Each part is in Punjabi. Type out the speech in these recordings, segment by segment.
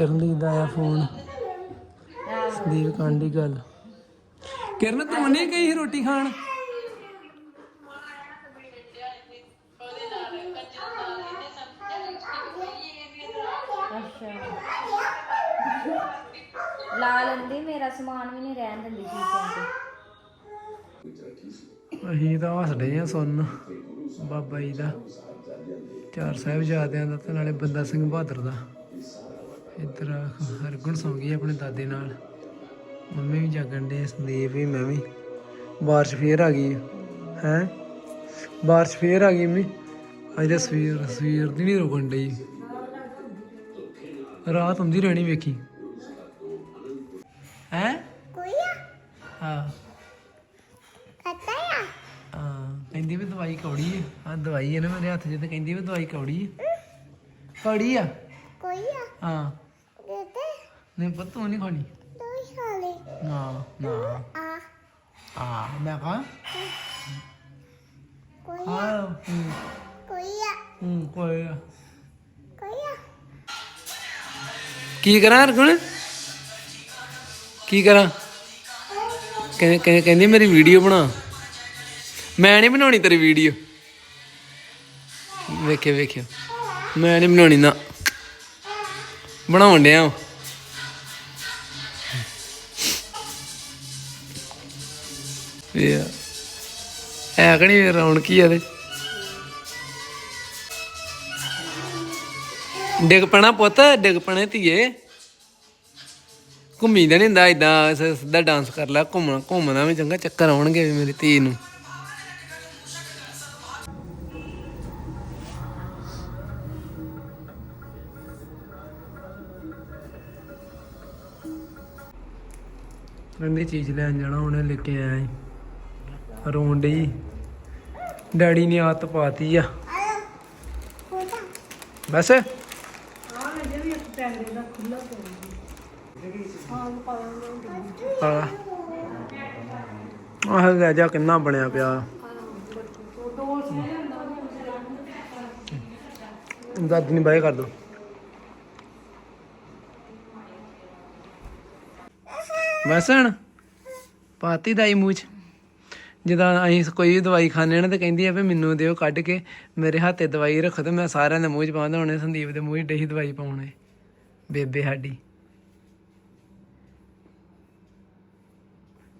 ਕਿਰਨਦੀਪ ਦਾ ਆਇਆ ਫੋਨ। ਸੰਦੀਪ ਕਾਂਡੀ ਗੱਲ। ਕਿਰਨ ਤੂੰ ਨਹੀਂ ਗਈ ਸੀ ਰੋਟੀ ਖਾਣ? ਲਾ ਲੈਂਦੀ ਮੇਰਾ ਸਮਾਨ ਵੀ ਨਹੀਂ ਰਹਿਣ ਦਿੰਦੀ ਚੀਜ਼ਾਂ ਤੇ ਅਸੀਂ ਤਾਂ ਹੱਸਦੇ ਆ ਸੁਣ ਬਾਬਾ ਜੀ ਦਾ ਚਾਰ ਸਾਹਿਬਜ਼ਾਦਿਆਂ ਦਾ ਤੇ ਨਾਲੇ ਬੰਦਾ ਸਿੰਘ ਬਹਾਦਰ ਦਾ। ਇੱਧਰ ਹਰਗੁਣ ਸੌਂ ਗਈ ਆਪਣੇ ਦਾਦੇ ਨਾਲ। ਮੰਮੀ ਵੀ ਜਾਗਣ ਦੇ ਸੰਦੀਪ ਵੀ ਮੈਂ ਵੀ। ਬਾਰਿਸ਼ ਫੇਰ ਆ ਗਈ ਹੈ? ਬਾਰਿਸ਼ ਫੇਰ ਆ ਗਈ ਮੰਮੀ। ਅੱਜ ਤਾਂ ਸਵੇਰ ਸਵੇਰ ਦੀ ਨਹੀਂ ਰੁਕਣ ਡਈ। ਰਾਤ ਹੁੰਦੀ ਰਹਿਣੀ ਵੇਖੀ। ਹੈ? ਕੋਈ ਹਾਂ। ਕਹਤਾ ਆ? ਹਾਂ ਕਹਿੰਦੀ ਵੀ ਦਵਾਈ ਕੌੜੀ ਹੈ ਆ ਦਵਾਈ ਹੈ ਨਾ ਮੇਰੇ ਹੱਥ 'ਚ ਤੇ ਕਹਿੰਦੀ ਵੀ ਦਵਾਈ ਕੌੜੀ ਹੈ। ਕੌੜੀ ਆ? ਕੋਈ ਆ? ਹਾਂ। ਨਹੀਂ ਪੁੱਤ ਤੂੰ ਨਹੀਂ ਖਾਣੀ? ਦੋ ਸਾਲੇ ਨਾ ਨਾ। ਆ। ਆ ਮੈਂ ਕਹਾਂ ਕੋਈ ਹਾਂ ਹੂੰ, ਕੋਈ ਆ। ਹੂੰ ਕੋਈ ਆ। ਕੋਈ ਆ। ਕੀ ਕਰਾਂ ਹਰਗੁਣ? ਕੀ ਕਰਾਂ? ਕਹਿੰਦੀ ਮੇਰੀ ਵੀਡੀਓ ਬਣਾ। ਮੈਂ ਨਹੀਂ ਬਣਾਉਣੀ ਤੇਰੀ ਵੀਡੀਓ। ਵੇਖਿਓ ਵੇਖਿਓ। ਮੈਂ ਨਹੀਂ ਬਣਾਉਣੀ ਨਾ। ਬਣਾਉਣ ਡਿਆ ਵਾਂ। ਐ ਕਣੀ ਰੌਣਕ ਹੀ ਆ ਇਹਦੇ? ਡਿੱਗ ਪੈਣਾ ਪੁੱਤ, ਡਿੱਗ ਪੈਣੇ ਧੀਏ। ਘੁੰਮੀ ਨਹੀਂ ਹੁੰਦਾ ਇਦਾਂ ਸਿੱਧਾ ਡਾਂਸ ਕਰ ਲੈ ਘੁੰਮਣਾ ਘੁੰਮਣਾ ਵੀ ਚੰਗਾ ਚੱਕਰ ਆਉਣਗੇ ਵੀ ਮੇਰੀ ਧੀ ਨੂੰ। ਕਹਿੰਦੀ ਚੀਜ਼ ਲੈਣ ਜਾਣਾ, ਉਹਨੇ ਲੈ ਕੇ ਆਇਆ ਰੋਣ ਡਈ। ਡੈਡੀ ਨੇ ਆਤ ਪਾਤੀ ਆ। ਬਸ। ਹਾਂ। ਆਹ ਲੈ ਜਾ, ਕਿੰਨਾ ਬਣਿਆ ਪਿਆ। ਦਾਦੀ ਨੇ ਬਾਏ ਕਰ ਦੋ। ਵਸਣ ਪਾਤੀ ਦਾਈ ਮੂੰਹ ਚ। ਜਦੋਂ ਅਸੀਂ ਕੋਈ ਵੀ ਦਵਾਈ ਖਾਣੇ ਨਾ ਤੇ ਕਹਿੰਦੀ ਆ ਵੀ ਮੈਨੂੰ ਦਿਓ ਕੱਢ ਕੇ ਮੇਰੇ ਹੱਥੇ ਦਵਾਈ ਰੱਖੋ ਤੇ ਮੈਂ ਸਾਰਿਆਂ ਦੇ ਮੂੰਹ 'ਚ ਪਾਉਂਦਾ ਹੁਣੇ ਸੰਦੀਪ ਦੇ ਮੂੰਹ 'ਚ ਡਹੀ ਦਵਾਈ ਪਾਉਣੇ। ਬੇਬੇ ਸਾਡੀ।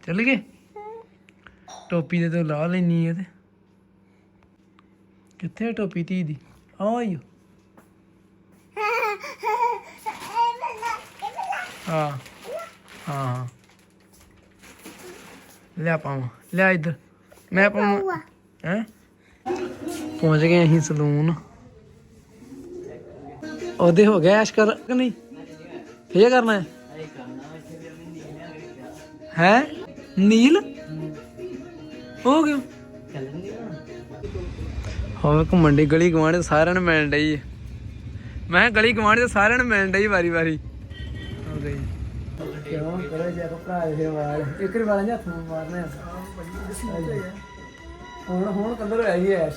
ਚੱਲ ਗਏ? ਟੋਪੀ ਦੇ ਤੋਂ ਲਾ ਲੈਣੀ ਹੈ ਤੇ। ਕਿੱਥੇ ਆ ਟੋਪੀ ਧੀ ਦੀ? ਆਇਓ ਹਾਂ। ਹਾਂ ਹਾਂ। ਲੈ ਪਾਵਾਂ। ਲੈ ਇੱਧਰ। ਮੈਂ ਪਾਵਾਂ ਹੈ? ਪਹੁੰਚ ਗਏ ਅਸੀਂ ਸਲੂਨ। ਉਹਦੇ ਹੋ ਗਿਆ ਐਸ਼ ਕਰ ਕਿ ਨਹੀਂ? ਫੇਰ ਕਰਨਾ ਹੈ? ਹੈ? ਨੀਲ? ਹੋ ਗਿਆ ਹੋਵੇ ਘੁੰਮਣ ਦੀ ਗਲੀ ਗਵਾਂਢ ਸਾਰਿਆਂ ਨੂੰ ਮਿਲਣ ਡਈ ਮੈਂ ਗਲੀ ਗਵਾਂਢ ਸਾਰਿਆਂ ਨੂੰ ਮਿਲਣ ਡਈ ਵਾਰੀ ਵਾਰੀ ਹੋ ਗਈ। ਕਿਉਂ ਕਰੋ ਜੇ ਕੋ ਭਰਾ ਦੇ ਵਾਲ ਇੱਕ ਵਾਰ ਵਾਲਾਂ ਹੱਥ ਨੂੰ ਮਾਰਨਾ ਹੁਣ ਹੁਣ ਕਲਰ ਹੋਇਆ ਹੀ ਐਸ਼।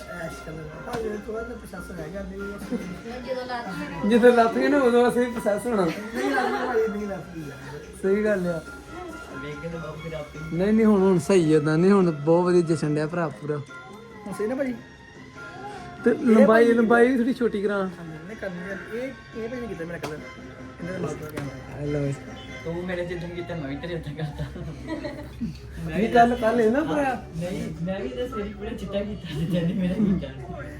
ਜਦੋਂ ਲੱਤ ਗਏ ਨਾ ਉਦੋਂ। ਅਸੀਂ ਪ੍ਰੋਸੈਸ ਹੋਣਾ। ਸਹੀ ਗੱਲ ਆ। ਨਹੀਂ ਨਹੀਂ ਹੁਣ ਹੁਣ ਸਹੀ ਏਦਾਂ ਨਹੀਂ ਹੁਣ ਬਹੁਤ ਵਧੀਆ ਜਸ਼ਨ ਡਿਆ ਭਰਾ ਪੂਰਾ। ਸਹੀ ਨਾ ਭਾਜੀ? ਤੇ ਲੰਬਾਈ ਲੰਬਾਈ ਵੀ ਥੋੜੀ ਛੋਟੀ ਕਰਾਂ। ਨੇ ਕਰਨੀ ਹੈ। ਇਹ ਇਹ ਭਾਜੀ ਕਿਤੇ ਮੇਰਾ ਕਲਰ। ਇਹਨਾਂ ਦਾ ਮਾਸਟਰ ਕੈਮਰਾ ਹੈਲੋ ਤੂੰ ਮੇਰੇ ਜਿੱਦਾਂ ਕੀਤਾ ਮੈਂ ਵੀ ਤੇਰੇ ਉੱਤੇ ਕਰਤਾ। ਇਹ ਕੱਲ ਕੱਲ ਇਹ ਨਾ ਭਰਾ? ਨਹੀਂ ਮੈਂ ਵੀ ਤਾਂ ਸਵੇਰੇ ਪੂਰਾ ਚਿੱਟਾ ਕੀਤਾ ਜਿੱਦਾਂ ਦੀ ਮੇਰਾ ਕੀਤਾ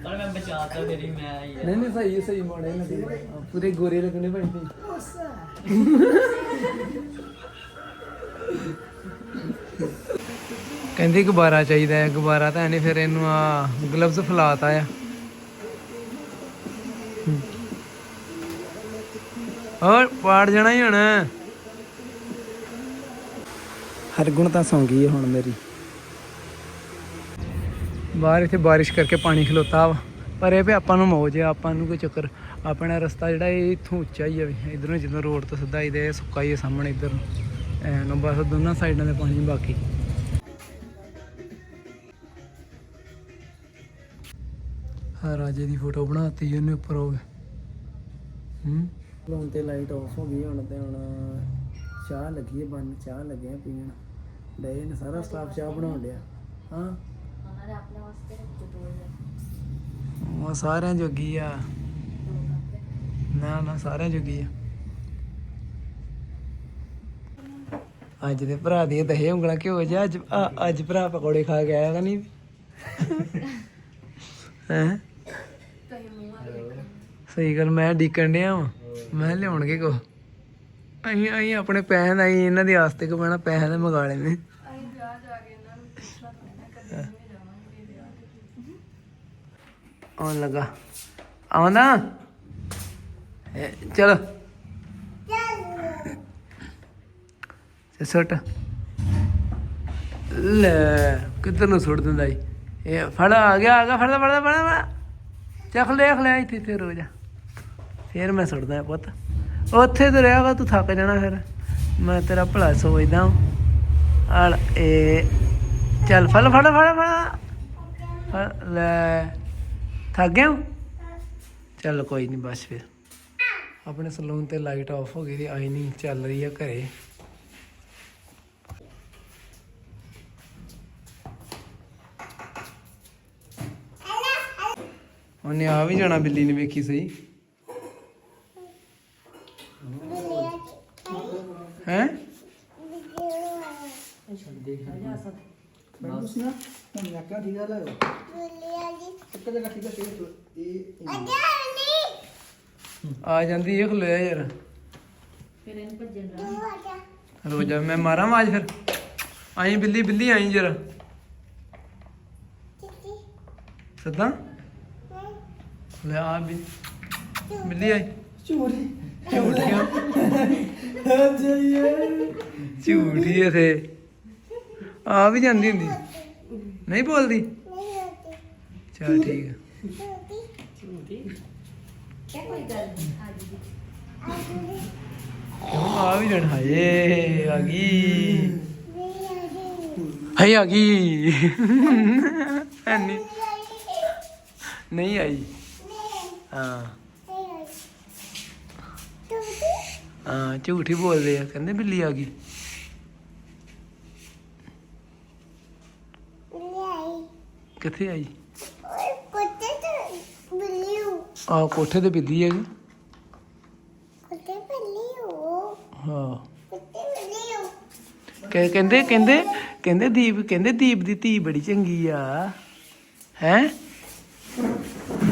ਪਰ ਮੈਂ ਬਚਾਤਾ ਤੇਰੀ ਮੈਂ ਹੀ ਨਹੀਂ ਨਹੀਂ ਸਹੀ ਸਹੀ ਮਾੜੇ ਲੱਗੇ ਪੂਰੇ ਗੋਰੇ ਲੱਗਣੇ ਭਾਈ ਤੇ ਕਹਿੰਦੀ ਗੁਬਾਰਾ ਚਾਹੀਦਾ ਹੈ ਗੁਬਾਰਾ ਤਾਂ ਨਹੀਂ ਫਿਰ ਇਹਨੂੰ ਆ ਗਲਵਜ਼ ਫਲਾਤਾ ਆ। ਹੋਰ ਪਾੜ ਜਾਣਾ ਹੀ ਹੁਣ। ਹਰਗੁਣ ਤਾਂ ਸੌਂ ਗਈ ਹੈ ਹੁਣ ਮੇਰੀ। ਬਾਹਰ ਇੱਥੇ ਬਾਰਿਸ਼ ਕਰਕੇ ਪਾਣੀ ਖਲੋਤਾ ਵਾ। ਪਰ ਇਹ ਵੀ ਆਪਾਂ ਨੂੰ ਮੌਜ ਆ ਆਪਾਂ ਨੂੰ ਕੋਈ ਚੱਕਰ। ਆਪਣਾ ਰਸਤਾ ਜਿਹੜਾ ਇਹ ਇੱਥੋਂ ਉੱਚਾ ਹੀ ਆ ਵੀ, ਇਧਰੋਂ ਜਦੋਂ ਰੋਡ ਤੋਂ ਸਿੱਧਾ ਇਹਦੇ ਸੁੱਕਾ ਹੀ ਆ ਸਾਹਮਣੇ ਇਧਰ ਐ ਬਸ ਦੋਨਾਂ ਸਾਈਡਾਂ ਦੇ ਪਾਣੀ ਬਾਕੀ। ਹਾਂ ਰਾਜੇ ਦੀ ਫੋਟੋ ਬਣਾਤੀ ਉਹਨੇ ਉੱਪਰ ਹੋ ਹੂੰ? ਹੁਣ ਤੇ ਲਾਈਟ ਆਫ ਹੋ ਗਈ ਹੁਣ ਤੇ ਹੁਣ ਚਾਹ ਲੱਗੀ ਹੈ ਬਣ ਚਾਹ ਲੱਗੇ ਆ ਪੀਣ। ਡੇ ਨੇ ਸਾਰਾ ਸਟਾਫ ਚਾਹ ਬਣਾਉਣ ਡਿਆ। ਹਾਂ? ਉਹਨਾਂ ਦੇ ਆਪਣੇ ਵਾਸਤੇ ਰੱਖੋ ਦੋ ਉਹ ਸਾਰਿਆਂ ਜੋਗੀ ਆ। ਨਾ ਨਾ ਸਾਰਿਆਂ ਜੋਗੀ ਆ। ਅੱਜ ਦੇ ਭਰਾ ਦੀ ਦਹੇ ਉਂਗਲਾਂ ਕਿਉਂ ਜਾ ਅੱਜ ਆ- ਅੱਜ ਭਰਾ ਪਕੌੜੇ ਖਾ ਕੇ ਆਇਆ ਨਹੀਂ ਹੈ? ਸਹੀ ਗੱਲ ਮੈਂ ਡੀਕਣ ਡਿਆ ਵਾਂ। ਮੈਂ ਲਿਆਉਣਗੇ ਕੋ ਅਸੀਂ ਅਸੀਂ ਆਪਣੇ ਪੈਸੇ ਦਾ ਅਸੀਂ ਇਹਨਾਂ ਦੀ ਆਸਤੇ ਕੋ ਪੈਣਾ ਪੈਸੇ ਦੇ ਮੰਗਾ ਲੈਣੇ ਆਉਣ ਲੱਗਾ। ਆਉਂਦਾ? ਇਹ ਚਲੋ। ਤੇ ਸੁੱਟ। ਲੈ ਕਿੱਧਰ ਨੂੰ ਸੁੱਟ ਦਿੰਦਾ ਈ? ਇਹ ਫੜ ਆ ਗਿਆ ਆ ਗਿਆ ਫੜਦਾ ਫੜਦਾ ਫੜਦਾ ਚੱਕ ਦੇਖ ਲੈ ਇੱਥੇ ਤੇ ਰੋ ਜਾ। ਫੇਰ ਮੈਂ ਸੁੱਟਦਾ ਪੁੱਤ। ਉੱਥੇ ਤੇ ਵਾ, ਤੂੰ ਥੱਕ ਜਾਣਾ ਫਿਰ। ਮੈਂ ਤੇਰਾ ਭਲਾ ਸੋਚਦਾ ਆਲ ਇਹ ਚੱਲ ਫੜ ਫੜ ਫੜ ਫੜ। ਲੈ। ਥੱਕ ਗਿਆ ਚੱਲ ਕੋਈ ਨਹੀਂ ਬਸ ਫਿਰ। ਆਪਣੇ ਸਲੂਨ ਤੇ ਲਾਈਟ ਆਫ ਹੋ ਗਈ ਦੀ ਨਹੀਂ ਚੱਲ ਰਹੀ ਆ ਘਰੇ। ਉਹਨੇ ਆ ਵੀ ਜਾਣਾ, ਬਿੱਲੀ ਨੇ ਵੇਖੀ ਸਹੀ ਹੈ ਮੈਂ ਉਸ ਨਾ ਯਾਕਾ ਠੀਕ ਇੱਕ ਜਗ੍ਹਾ ਠੀਕ ਆ ਇਹ ਇਹ ਆ। ਜਾਂਦੀ ਇਹ ਖਲੋਇਆ ਯਾਰ। ਫਿਰ ਇਹਨੂੰ ਭੱਜਣ ਦਾ। ਰੋ ਜਾ ਮੈਂ ਮਾਰਾਂ ਆਵਾਜ਼ ਫਿਰ। ਆਈ ਬਿੱਲੀ ਬਿੱਲੀ ਆਈ ਜਰਾ। ਸਦਾ? ਲੈ ਆ ਵੀ। ਬਿੱਲੀ ਆਈ। ਝੂਠੀ। ਝੂਠੀਆਂ ਜਾਈਏ ਝੂਠੀ ਐ ਥੇ ਆ ਵੀ ਜਾਂਦੀ ਹੁੰਦੀ। ਨਹੀਂ ਬੋਲਦੀ? ਚਲ ਠੀਕ ਹੈ ਆ। ਕਿਉਂ ਆ ਵੀ ਜਾਣ? ਹਾਏ ਆ ਗਈ। ਹਾਏ ਆ ਗਈ। ਐਨੀ ਨਹੀਂ ਆਈ। ਹਾਂ। ਹਾਂ, ਝੂਠੀ ਬੋਲਦੇ ਆ। ਕਹਿੰਦੇ ਬਿੱਲੀ ਆ ਗਈ। ਕਿੱਥੇ ਆਈ ਆ ਕੋਠੇ ਤੇ ਬਿੱਲੀ ਹੈਗੀ? ਹਾਂ। ਕਹਿ- ਕਹਿੰਦੇ ਕਹਿੰਦੇ ਕਹਿੰਦੇ ਦੀਪ ਕਹਿੰਦੇ ਦੀਪ ਦੀ ਧੀ ਬੜੀ ਚੰਗੀ ਆ। ਹੈ?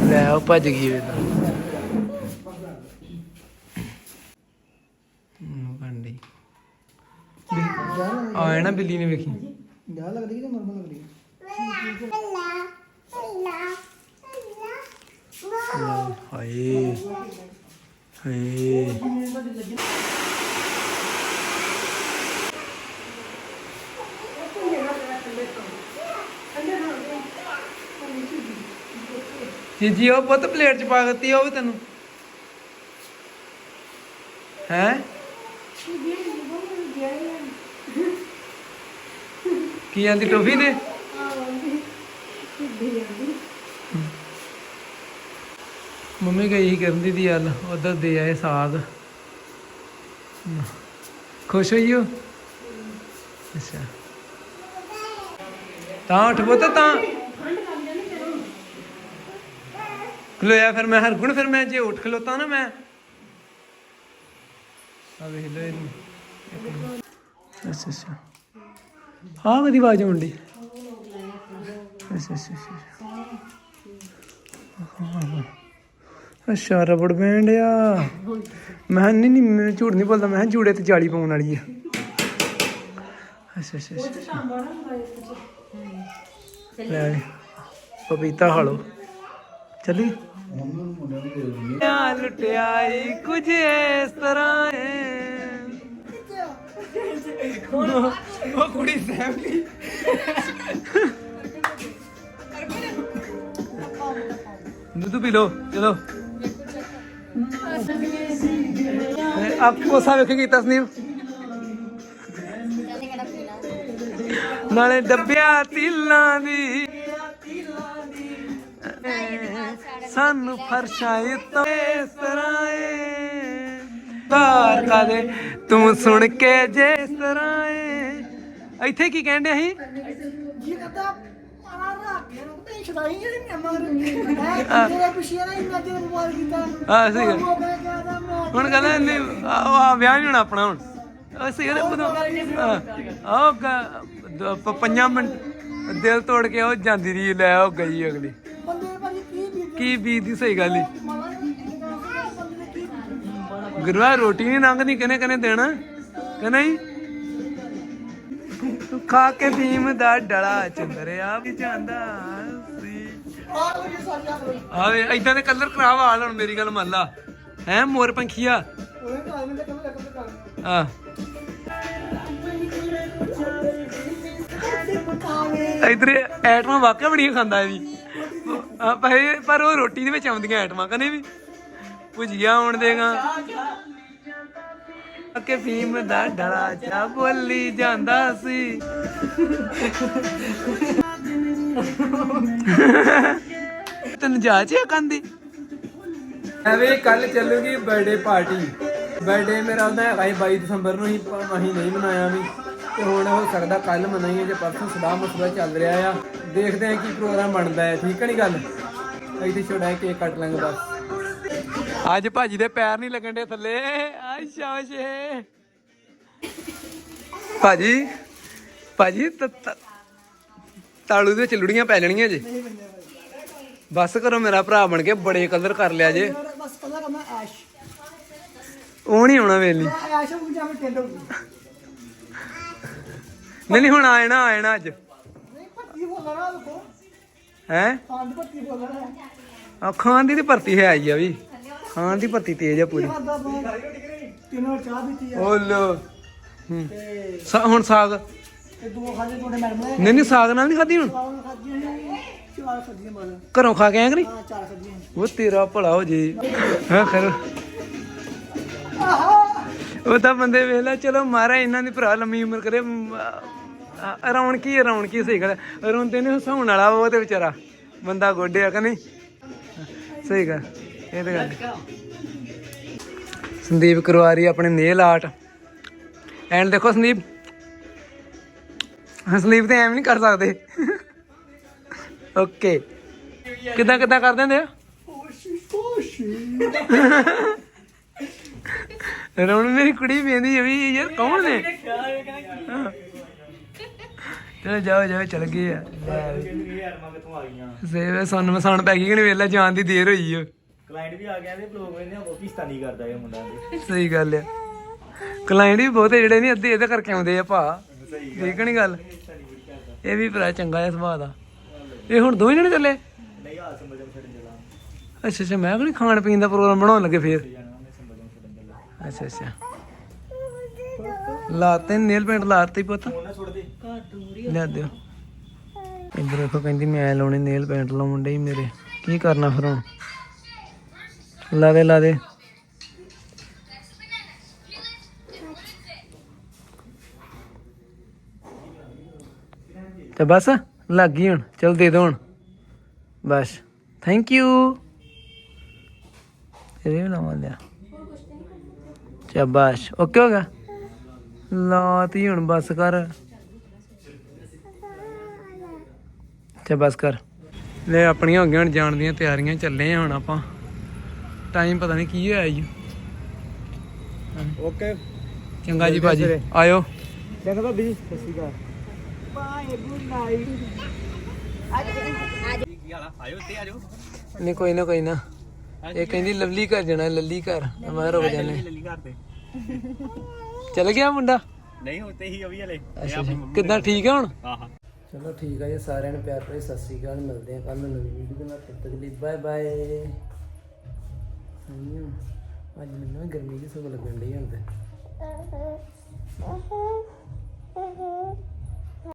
ਲੈ ਉਹ ਭੱਜ ਗਈ ਵੇ ਤਾਂ। ਹੂੰ ਕੰਡੀ ਆ ਨਾ ਬਿੱਲੀ ਨੇ ਵੇਖੀ। ਜਾ ਲੱਗਦੀ ਕਿ ਮਰਮਾ ਲੱਗਦੀ? ਹਾਏ ਹਾਏ। ਜੀ ਜੀ ਉਹ ਪੁੱਤ ਪਲੇਟ ਚ ਪਾ ਦਿੱਤੀ, ਉਹ ਵੀ ਤੈਨੂੰ। ਹੈ? ਕੀ ਆਂਦੀ ਟੋਫੀ ਦੇ? ਮੰਮੀ ਗਈ ਸੀ ਕਰਨ ਦੀ ਦੀ ਉਧਰ ਦੇ ਆਏ ਸਾਗ। ਖੁਸ਼ ਹੋਈ ਹੋ? ਅੱਛਾ। ਤਾਂ ਉੱਠ ਪੁੱਤ, ਤਾਂ। ਖਲੋਇਆ ਫਿਰ ਮੈਂ, ਹਰਗੁਣ ਫਿਰ ਮੈਂ, ਜੇ ਉੱਠ ਖਲੋਤਾ ਨਾ ਮੈਂ। ਆ ਵੇਖ ਲੋ ਇਹਨੂੰ। ਅੱਛਾ ਅੱਛਾ। ਹਾਂ ਕਦੀ ਆਵਾਜ਼ ਆਉਂਦੀ ਅੱਛਾ ਅੱਛਾ ਅੱਛਾ। ਅੱਛਾ ਰਬੜ ਬੈਂਡ ਆ ਮੈਂ ਨਹੀਂ ਨਹੀਂ ਮੈਂ ਝੂਠ ਨਹੀਂ ਬੋਲਦਾ। ਮੈਂ ਜੂੜੇ ਤੇ ਜਾਲੀ ਪਾਉਣ ਵਾਲੀ ਆ। ਅੱਛਾ ਅੱਛਾ ਅੱਛਾ। ਲੈ ਵੀ, ਪਪੀਤਾ ਖਾ ਲਓ। ਚੱਲੀ। ਆ ਲੁਟਿਆਈ ਕੁਝ ਇਸ ਤਰ੍ਹਾਂ ਹੈ ਉਹ ਕੁੜੀ ਸਹਿਮੀ ਦੁੱਧ ਪੀ ਲੋ ਚਲੋ। ਆਪ ਕੋਸਾ ਵੇਖ ਕੀਤਾ ਸੰਦੀਪ ਨਾਲੇ ਡੱਬਿਆ ਤਿਲਾਂ ਦੀ। ਸਾਨੂੰ ਫਰਸ਼ਾਂ ਇਸ ਤਰ੍ਹਾਂ ਏ। ਤਾਰ ਦੇ ਤੂੰ ਸੁਣ ਕੇ ਜੇ ਤਰ੍ਹਾਂ ਏ। ਇੱਥੇ ਕੀ ਕਹਿੰਦੇ ਅਸੀਂ ਜੀ ਕਹਤਾ ਕੇ ਤੇ ਛੜਾਈ ਜਿਹੜੀ ਮੈਂ ਮਗਰ ਹੈ। ਤੇਰੇ ਪਿੱਛੇ ਨਾ ਇੰਨਾ ਚਿਰ ਮੋਬਾਈਲ ਕੀਤਾ। ਆ ਸਹੀ ਗੱਲ। ਉਹ ਮੈਂ ਕਹਿੰਦਾ ਮੈਂ ਹੁਣ ਕਹਿੰਦਾ ਨਹੀਂ ਆ ਆ ਵਿਆਹ ਨਹੀਂ ਹੋਣਾ ਆਪਣਾ ਹੁਣ। ਅਸੀਂ ਕਹਿੰਦੇ ਉਦੋਂ ਆਹ ਗ- ਦ- ਪ- ਪੰਜਾਂ ਮਿੰਟ ਦਿਲ ਤੋੜ ਕੇ ਉਹ ਜਾਂਦੀ ਰਹੀ ਲੈ ਉਹ ਗਈ ਅਗਲੀ। ਕੀ ਕੀ ਬੀਤਦੀ ਸਹੀ ਗੱਲ ਹੀ ਕੀ ਗੁਰੂਆ ਰੋਟੀ ਨਹੀਂ ਲੰਘਦੀ ਕਿਨੇ ਕਿਨੇ ਦੇਣਾ? ਕਹਿੰਦਾ ਹੀ ਤੂੰ ਖਾ ਕੇ ਭੀਮ ਦਾ ਡਲਾ ਚੰਦਰਿਆ ਵੀ ਜਾਂਦਾ। ਆਵੇ ਇਦਾਂ ਦੇ ਕਲਰ ਖਰਾਬ ਵਾਲ ਹੁਣ ਮੇਰੀ ਗੱਲ ਮੰਨ ਲਾ। ਹੈ, ਮੋਰ ਪੰਖੀਆ? ਆ। ਇਧਰ ਐਟਮਾਂ ਵਾਕਿਆ ਬੜੀਆਂ ਖਾਂਦਾ ਇਹ ਵੀ। ਆ, ਪਰ ਪਰ ਉਹ ਰੋਟੀ ਦੇ ਵਿੱਚ ਆਉਂਦੀਆਂ ਐਟਮਾਂ ਕਨੇ ਵੀ। ਭੁਜੀਆ ਆਉਣ ਦੇਗਾ। ਕਿ ਫੀਮ ਦਾ ਡਲਾ ਚਾ ਬੋਲੀ ਜਾਂਦਾ ਸੀ। ਤੈਨੂੰ ਜਾਚ ਹੈ ਕੰਦੀ ਐਵੇਂ ਕੱਲ ਚੱਲੂਗੀ ਬਰਥਡੇ ਪਾਰਟੀ ਬਰਥਡੇ ਮੇਰਾ ਉਹਦਾ ਹੈਗਾ ਸੀ 22 ਦਸੰਬਰ ਨੂੰ ਹੀ ਪਰ ਅਸੀਂ ਨਹੀਂ ਮਨਾਇਆ ਵੀ। ਤੇ ਹੁਣ ਹੋ ਸਕਦਾ ਕੱਲ ਮਨਾਈਏ ਜੇ ਪਰਸੋਂ ਸਲਾਹ ਮਸਲਾ ਚੱਲ ਰਿਹਾ ਆ। ਦੇਖਦੇ ਹਾਂ ਕੀ ਪ੍ਰੋਗਰਾਮ ਬਣਦਾ ਹੈ ਠੀਕ ਹੈ ਨਹੀਂ ਗੱਲ? ਇੱਥੇ ਛੋੜਾ ਕੇਕ ਕੱਟ ਲਾਂਗੇ ਬਸ। ਅੱਜ ਭਾਜੀ ਦੇ ਪੈਰ ਨਹੀਂ ਲੱਗਣ ਦੇ ਥੱਲੇ। ਆਈ ਸ਼ਾਬਾਸ਼। ਭਾਜੀ ਭਾਜੀ ਤਾਲੂ ਦੇ ਵਿੱਚ ਲੁੜੀਆਂ ਪੈ ਜਾਣੀਆਂ ਜੇ। ਬਸ ਕਰੋ ਮੇਰਾ ਭਰਾ ਬਣ ਕੇ ਬੜੇ ਕਲਰ ਕਰ ਲਿਆ ਜੇ। ਬਸ ਪਤਾ ਕਰਨਾ ਐਸ਼ ਉਹ ਨਹੀਂ ਆਉਣਾ ਐਸ਼ ਨੂੰ ਹੋ ਗਈ ਨਹੀਂ ਨਹੀਂ ਹੁਣ ਆਇਣਾ ਆਇਣਾ ਅੱਜ। ਨਹੀਂ ਪੱਤੀ ਬੋਲਣਾ ਦੇਖੋ। ਹੈ? ਦੀ ਪੱਤੀ ਬੋਲਣਾ ਆ ਖਾਣ ਦੀ ਤੇ ਭਰਤੀ ਹੈ ਆਈ ਆ ਵੀ। ਖਾਣ ਦੀ ਭਰਤੀ ਤੇਜ਼ ਆ ਪੂਰੀ। ਖਾਦਾ ਮੈਂ ਤਿੰਨੋਂ ਚਾਹ ਦਿੱਤੀ ਆ। ਓ ਲੋ ਹੂੰ। ਤੇ ਸਾ- ਹੁਣ ਸਾਗ। ਤੇ ਦੋ ਖਾਦੇ ਤੁਹਾਡੇ ਮੈਡਮ ਨੇ? ਨਹੀਂ ਨਹੀਂ ਸਾਗ ਨਾਲ ਨਹੀਂ ਖਾਦੀ ਹੁਣ? ਨੇ। ਚਾਰ ਘਰੋਂ ਖਾ ਕੇ ਆਇਆ ਹਾਂ ਚਾਰ ਉਹ ਤੇਰਾ ਭਲਾ ਹੋ ਜੇ। ਹਾਂ ਖੈਰ। ਉਹ ਤਾਂ ਬੰਦੇ ਵੇਖ ਲੈ ਚਲੋ ਮਾਰਾ ਇਹਨਾਂ ਦੀ ਭਰਾ ਲੰਮੀ ਉਮਰ ਕਰੇ। ਰੌਣਕੀ ਹੈ ਰੌਣਕੀ ਸਹੀ ਗੱਲ। ਰੋਂਦੇ ਨੇ ਹਸਾਉਣ ਵਾਲਾ ਉਹ ਤੇ ਵਿਚਾਰਾ। ਬੰਦਾ ਗੋਡੇ ਆ ਕਿ ਨਹੀਂ? ਸਹੀ ਗੱਲ ਇਹ ਤੇ ਗੱਲ ਸੰਦੀਪ ਕਰਵਾ ਰਹੀ ਹੈ ਆਪਣੇ ਨੇਲ ਆਰਟ ਐਂਡ ਦੇਖੋ ਸੰਦੀਪ। ਹਾਂ, ਸੰਦੀਪ ਤੇ ਐਵੇਂ ਨਹੀਂ ਕਰ ਸਕਦੇ। ਓਕੇ ਕਿਦਾਂ ਕਿਦਾਂ ਕਰ ਦਿੰਦੇ ਆ? ਰੌਣ ਮੇਰੀ ਕੁੜੀ ਵੇਂਦੀ ਹੈ ਵੀ ਯਾਰ ਕੌਣ ਨੇ। ਚਲੋ ਜਾਓ ਜਾਓ ਚਲ ਗਏ ਆ। ਯਾਰ ਮੈਂ ਕਿੱਥੋਂ ਆ ਗਈਆਂ ਸੇਵੇ ਸਾਨੂੰ ਪੈ ਗਈ ਕਿ ਵੇਲਾ ਜਾਣ ਦੀ ਦੇਰ ਹੋਈ ਆ। ਕਲਾਇੰਟ ਵੀ ਆ ਗਿਆ ਤੇ ਬਲੌਗ ਵੇਨੇ ਉਹ ਪਾਕਿਸਤਾਨੀ ਕਰਦਾ ਇਹ ਮੁੰਡਾ ਸਹੀ ਗੱਲ ਆ। ਕਲਾਇੰਟ ਵੀ ਬਹੁਤੇ ਜਿਹੜੇ ਨਹੀਂ ਅੱਧੇ ਇਹਦੇ ਕਰਕੇ ਆਉਂਦੇ ਆ ਭਾ। ਠੀਕ ਨਹੀਂ ਗੱਲ? ਇਹ ਵੀ ਭਰਾ ਚੰਗਾ ਹੈ ਸੁਭਾਅ ਦਾ। ਇਹ ਹੁਣ ਦੋਵੇਂ ਜਣੇ ਚੱਲੇ? ਨਹੀਂ ਆ ਸੰਬਜਮ ਛੱਡਣ ਚਲਾ ਅੱਛਾ ਅੱਛਾ, ਮੈਂ ਕਿਹੜੀ ਖਾਣ ਪੀਣ ਦਾ ਪ੍ਰੋਗਰਾਮ ਬਣਾਉਣ ਲੱਗੇ ਫੇਰ? ਅੱਛਾ ਅੱਛਾ। ਲਾਤੇ ਨੇਲ ਪੇਂਟ ਲਾਤੇ ਪੁੱਤ। ਉਹਨਾਂ ਲਿਆ ਦਿਓ। ਇੱਧਰ ਦੇਖੋ ਕਹਿੰਦੀ ਮੈਂ ਲਾਉਣੇ ਨੇਲ ਪੇਂਟ ਲਾਉਣ ਡਈ ਮੇਰੇ। ਕੀ ਕਰਨਾ ਫਿਰ ਹੁਣ? ਲਾ ਦੇ ਲਾ ਦੇ। ਤੇ ਬਸ ਲੱਗ ਗਈ ਹੁਣ। ਚਲ ਦੇ ਦੋ ਹੁਣ। ਬਸ। ਥੈਂਕ ਯੂ ਇਹ ਵੀ ਲਾਵਾਂ ਲਿਆ। ਸ਼ਾਬਾਸ਼ ਓਕੇ ਹੋ ਗਿਆ। ਲਾਤੀ ਹੁਣ ਬਸ ਕਰ। ਤੇ ਬਸ ਕਰ। ਲੈ ਆਪਣੀਆਂ ਹੋ ਗਈਆਂ ਹੁਣ ਜਾਣ ਦੀਆਂ ਤਿਆਰੀਆਂ। ਚੱਲੇ ਆ ਹੁਣ ਆਪਾਂ। ਟਾਈਮ ਪਤਾ ਨਹੀਂ ਕੀ ਹੋਇਆ ਜੀ। ਓਕੇ ਚੰਗਾ ਜੀ ਭਾਜੀ। ਆਇਓ। ਚੰਗਾ ਭਾਬੀ ਸਤਿ ਸ਼੍ਰੀ ਅਕਾਲ। ਬਾਏ ਗੁੱਡ ਨਾਈਟ ਆਇਓ ਤੇ ਆਜੋ। ਨਹੀਂ ਕੋਈ ਨਾ ਕੋਈ ਨਾ। ਇਹ ਕਹਿੰਦੀ ਲਵਲੀ ਘਰ ਜਾਣਾ ਲੱਲੀ ਘਰ। ਮੈਂ ਰੁਕ ਜਾਣੇ ਲੱਲੀ ਘਰ ਤੇ। ਚਲ ਗਿਆ ਮੁੰਡਾ? ਨਹੀਂ ਹੁੰਦੇ ਹੀ ਅਭੀ ਹਲੇ। ਕਿੱਦਾਂ ਠੀਕ ਹੈ ਹੁਣ? ਆਹਾ ਚਲੋ ਠੀਕ ਹੈ ਜੀ। ਸਾਰਿਆਂ ਨੂੰ ਪਿਆਰ ਭਰੀ ਸਤਿ ਸ੍ਰੀ ਅਕਾਲ। ਮਿਲਦੇ ਹਾਂ ਕੱਲ ਨੂੰ ਨਵੀਂ ਵੀਡੀਓ ਦੇ ਨਾਲ। ਤਦ ਤੱਕ ਲਈ ਬਾਏ ਬਾਏ ਅੱਜ ਮੈਨੂੰ ਨਾ ਗਰਮੀ ਦੀ ਸਭ ਲੱਗਣ ਡਈ ਹੁਣ ਤੇ.